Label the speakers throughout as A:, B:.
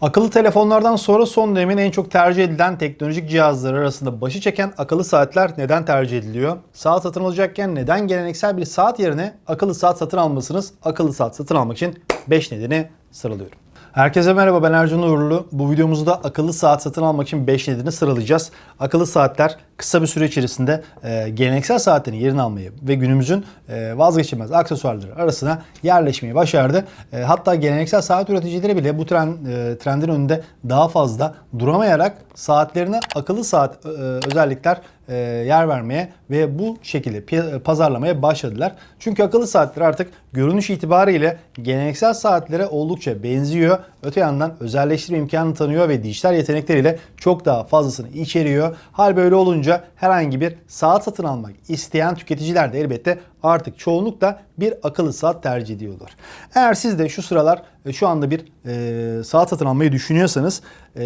A: Akıllı telefonlardan sonra son dönemin en çok tercih edilen teknolojik cihazları arasında başı çeken akıllı saatler neden tercih ediliyor? Saat satın alacakken neden geleneksel bir saat yerine akıllı saat satın almalısınız? Akıllı saat satın almak için 5 nedeni sıralıyorum. Herkese merhaba ben Ercan Uğurlu. Bu videomuzda akıllı saat satın almak için 5 nedeni sıralayacağız. Akıllı saatler kısa bir süre içerisinde e, geleneksel saatlerin yerini almayı ve günümüzün e, vazgeçilmez aksesuarları arasına yerleşmeyi başardı. E, hatta geleneksel saat üreticileri bile bu tren, e, trendin önünde daha fazla duramayarak saatlerine akıllı saat e, özellikler e, yer vermeye ve bu şekilde pi- pazarlamaya başladılar. Çünkü akıllı saatler artık görünüş itibariyle geleneksel saatlere oldukça benziyor. Öte yandan özelleştirme imkanı tanıyor ve dijital yetenekleriyle çok daha fazlasını içeriyor. Hal böyle olunca herhangi bir saat satın almak isteyen tüketiciler de elbette artık çoğunlukla bir akıllı saat tercih ediyorlar. Eğer siz de şu sıralar e, şu anda bir e, saat satın almayı düşünüyorsanız e,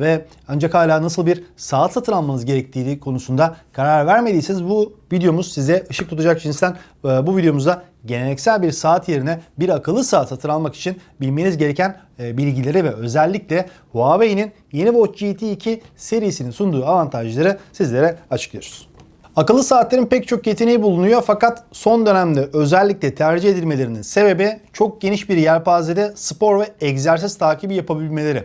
A: ve ancak hala nasıl bir saat satın almanız gerektiği konusunda karar vermediyseniz bu videomuz size ışık tutacak cinsten e, bu videomuzda geleneksel bir saat yerine bir akıllı saat satın almak için bilmeniz gereken e, bilgileri ve özellikle Huawei'nin yeni Watch GT2 serisinin sunduğu avantajları sizlere açıklıyoruz. Akıllı saatlerin pek çok yeteneği bulunuyor fakat son dönemde özellikle tercih edilmelerinin sebebi çok geniş bir yelpazede spor ve egzersiz takibi yapabilmeleri.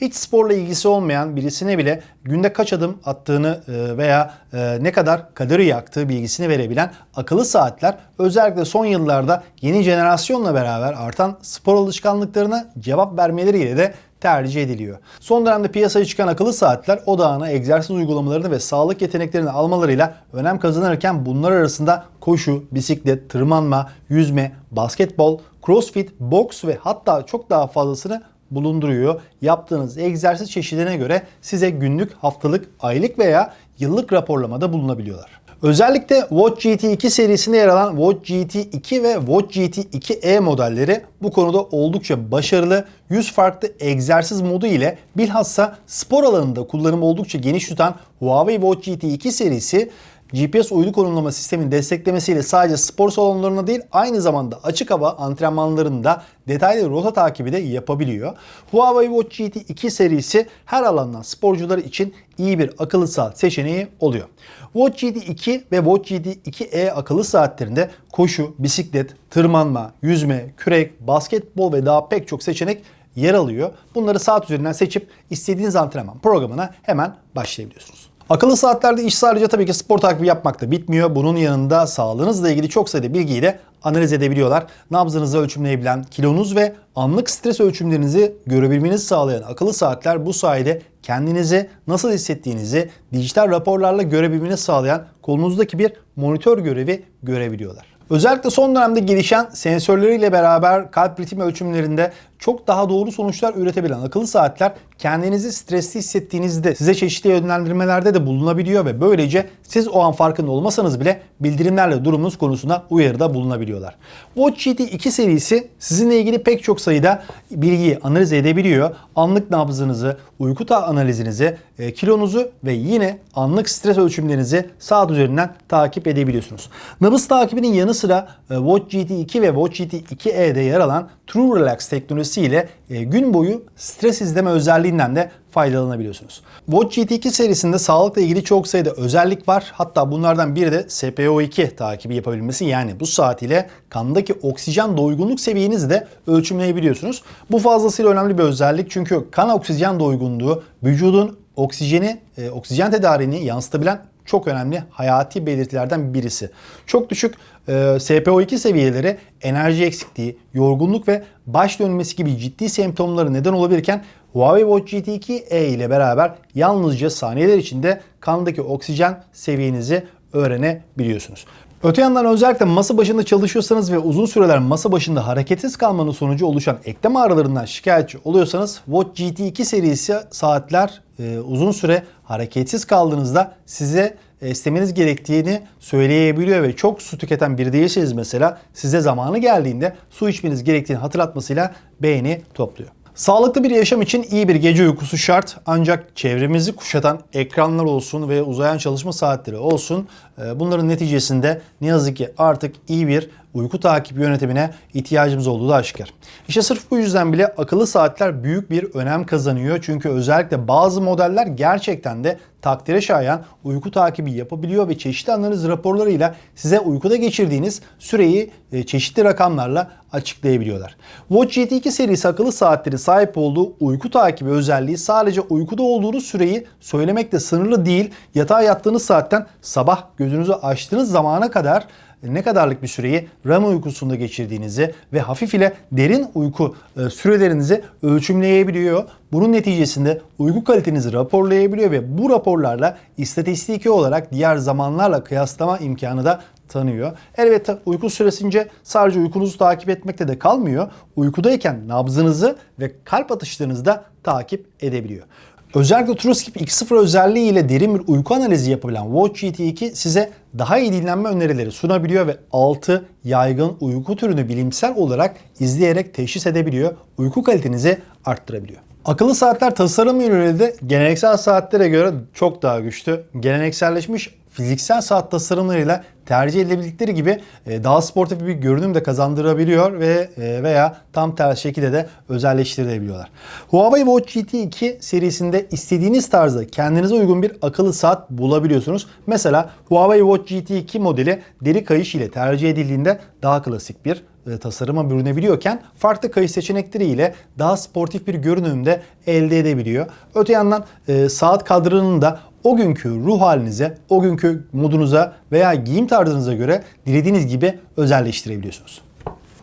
A: Hiç sporla ilgisi olmayan birisine bile günde kaç adım attığını e, veya e, ne kadar kalori yaktığı bilgisini verebilen akıllı saatler özellikle son yıllarda yeni jenerasyonla beraber artan spor alışkanlıklarına cevap vermeleriyle de tercih ediliyor. Son dönemde piyasaya çıkan akıllı saatler odağına egzersiz uygulamalarını ve sağlık yeteneklerini almalarıyla önem kazanırken bunlar arasında koşu, bisiklet, tırmanma, yüzme, basketbol, crossfit, boks ve hatta çok daha fazlasını bulunduruyor. Yaptığınız egzersiz çeşidine göre size günlük, haftalık, aylık veya yıllık raporlamada bulunabiliyorlar. Özellikle Watch GT2 serisinde yer alan Watch GT2 ve Watch GT2e modelleri bu konuda oldukça başarılı. 100 farklı egzersiz modu ile bilhassa spor alanında kullanımı oldukça geniş tutan Huawei Watch GT2 serisi GPS uydu konumlama sisteminin desteklemesiyle sadece spor salonlarına değil aynı zamanda açık hava antrenmanlarında detaylı rota takibi de yapabiliyor. Huawei Watch GT2 serisi her alandan sporcular için iyi bir akıllı saat seçeneği oluyor. Watch GT2 ve Watch GT2e akıllı saatlerinde koşu, bisiklet, tırmanma, yüzme, kürek, basketbol ve daha pek çok seçenek yer alıyor. Bunları saat üzerinden seçip istediğiniz antrenman programına hemen başlayabiliyorsunuz. Akıllı saatlerde iş sadece tabii ki spor takibi yapmakla bitmiyor. Bunun yanında sağlığınızla ilgili çok sayıda bilgiyi de analiz edebiliyorlar. Nabzınızı ölçümleyebilen, kilonuz ve anlık stres ölçümlerinizi görebilmenizi sağlayan akıllı saatler bu sayede kendinizi nasıl hissettiğinizi dijital raporlarla görebilmenizi sağlayan kolunuzdaki bir monitör görevi görebiliyorlar. Özellikle son dönemde gelişen sensörleriyle beraber kalp ritmi ölçümlerinde çok daha doğru sonuçlar üretebilen akıllı saatler kendinizi stresli hissettiğinizde size çeşitli yönlendirmelerde de bulunabiliyor ve böylece siz o an farkında olmasanız bile bildirimlerle durumunuz konusunda uyarıda bulunabiliyorlar. Watch GT 2 serisi sizinle ilgili pek çok sayıda bilgiyi analiz edebiliyor. Anlık nabzınızı, uyku ta analizinizi, e, kilonuzu ve yine anlık stres ölçümlerinizi saat üzerinden takip edebiliyorsunuz. Nabız takibinin yanı sıra e, Watch GT 2 ve Watch GT 2e'de yer alan True Relax teknolojisiyle e, gün boyu stres izleme özelliğinden de faydalanabiliyorsunuz. Watch GT2 serisinde sağlıkla ilgili çok sayıda özellik var. Hatta bunlardan biri de SpO2 takibi yapabilmesi. Yani bu saat ile kandaki oksijen doygunluk seviyenizi de ölçümleyebiliyorsunuz. Bu fazlasıyla önemli bir özellik çünkü kan oksijen doygunluğu vücudun oksijeni, e, oksijen tedariğini yansıtabilen çok önemli hayati belirtilerden birisi. Çok düşük e, SpO2 seviyeleri enerji eksikliği, yorgunluk ve baş dönmesi gibi ciddi semptomları neden olabilirken Huawei Watch GT2e ile beraber yalnızca saniyeler içinde kandaki oksijen seviyenizi öğrenebiliyorsunuz. Öte yandan özellikle masa başında çalışıyorsanız ve uzun süreler masa başında hareketsiz kalmanın sonucu oluşan eklem ağrılarından şikayetçi oluyorsanız Watch GT2 serisi saatler e, uzun süre hareketsiz kaldığınızda size e, istemeniz gerektiğini söyleyebiliyor ve çok su tüketen biri değilseniz mesela size zamanı geldiğinde su içmeniz gerektiğini hatırlatmasıyla beğeni topluyor. Sağlıklı bir yaşam için iyi bir gece uykusu şart ancak çevremizi kuşatan ekranlar olsun ve uzayan çalışma saatleri olsun e, bunların neticesinde ne yazık ki artık iyi bir uyku takibi yönetimine ihtiyacımız olduğu da aşikar. İşte sırf bu yüzden bile akıllı saatler büyük bir önem kazanıyor. Çünkü özellikle bazı modeller gerçekten de takdire şayan uyku takibi yapabiliyor ve çeşitli analiz raporlarıyla size uykuda geçirdiğiniz süreyi e, çeşitli rakamlarla açıklayabiliyorlar. Watch GT2 serisi akıllı saatlerin sahip olduğu uyku takibi özelliği sadece uykuda olduğunuz süreyi söylemekle sınırlı değil. Yatağa yattığınız saatten sabah gözünüzü açtığınız zamana kadar ne kadarlık bir süreyi REM uykusunda geçirdiğinizi ve hafif ile derin uyku e, sürelerinizi ölçümleyebiliyor. Bunun neticesinde uyku kalitenizi raporlayabiliyor ve bu raporlarla istatistiki olarak diğer zamanlarla kıyaslama imkanı da tanıyor. Elbette uyku süresince sadece uykunuzu takip etmekte de kalmıyor. Uykudayken nabzınızı ve kalp atışlarınızı da takip edebiliyor. Özellikle TrueSleep 2.0 özelliği ile derin bir uyku analizi yapabilen Watch GT2 size daha iyi dinlenme önerileri sunabiliyor ve 6 yaygın uyku türünü bilimsel olarak izleyerek teşhis edebiliyor. Uyku kalitenizi arttırabiliyor. Akıllı saatler tasarım yönüyle de geleneksel saatlere göre çok daha güçlü. Gelenekselleşmiş fiziksel saat tasarımlarıyla tercih edilebildikleri gibi e, daha sportif bir görünüm de kazandırabiliyor ve e, veya tam tersi şekilde de özelleştirebiliyorlar. Huawei Watch GT 2 serisinde istediğiniz tarzda kendinize uygun bir akıllı saat bulabiliyorsunuz. Mesela Huawei Watch GT 2 modeli deri kayış ile tercih edildiğinde daha klasik bir e, tasarıma bürünebiliyorken farklı kayış seçenekleriyle daha sportif bir görünümde elde edebiliyor. Öte yandan saat kadranını da o günkü ruh halinize, o günkü modunuza veya giyim tarzınıza göre dilediğiniz gibi özelleştirebiliyorsunuz.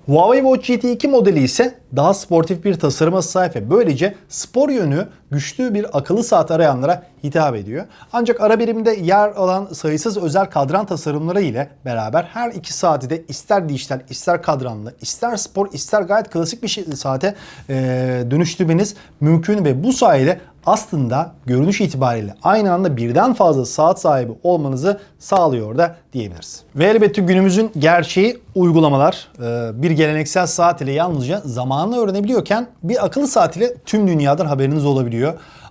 A: Huawei Watch GT2 modeli ise daha sportif bir tasarıma sahip ve böylece spor yönü güçlü bir akıllı saat arayanlara hitap ediyor. Ancak ara birimde yer alan sayısız özel kadran tasarımları ile beraber her iki saati de ister dijital, ister kadranlı, ister spor, ister gayet klasik bir saate e, dönüştürmeniz mümkün ve bu sayede aslında görünüş itibariyle aynı anda birden fazla saat sahibi olmanızı sağlıyor da diyebiliriz. Ve elbette günümüzün gerçeği uygulamalar. Ee, Bir geleneksel saat ile yalnızca zamanını öğrenebiliyorken bir akıllı saat ile tüm dünyadan haberiniz olabiliyor.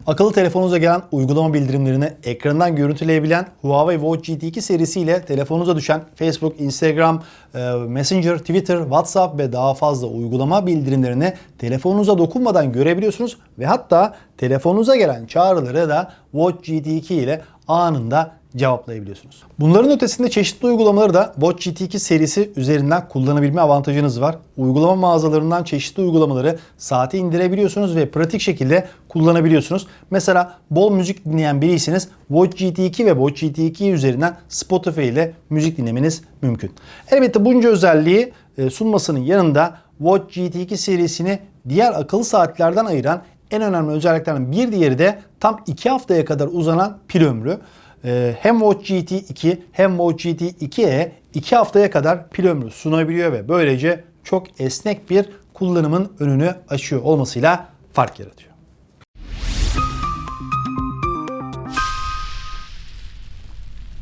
A: Akıllı telefonunuza gelen uygulama bildirimlerini ekrandan görüntüleyebilen Huawei Watch GT2 serisiyle telefonunuza düşen Facebook, Instagram, e, Messenger, Twitter, WhatsApp ve daha fazla uygulama bildirimlerini telefonunuza dokunmadan görebiliyorsunuz ve hatta telefonunuza gelen çağrıları da Watch GT2 ile anında cevaplayabiliyorsunuz. Bunların ötesinde çeşitli uygulamaları da Watch GT2 serisi üzerinden kullanabilme avantajınız var. Uygulama mağazalarından çeşitli uygulamaları saate indirebiliyorsunuz ve pratik şekilde kullanabiliyorsunuz. Mesela bol müzik dinleyen biriyseniz Watch GT2 ve Watch GT2 üzerinden Spotify ile müzik dinlemeniz mümkün. Elbette bunca özelliği e, sunmasının yanında Watch GT2 serisini diğer akıllı saatlerden ayıran en önemli özelliklerden bir diğeri de tam 2 haftaya kadar uzanan pil ömrü. Ee, hem Watch GT 2 hem Watch GT 2'ye 2 haftaya kadar pil ömrü sunabiliyor ve böylece çok esnek bir kullanımın önünü açıyor olmasıyla fark yaratıyor.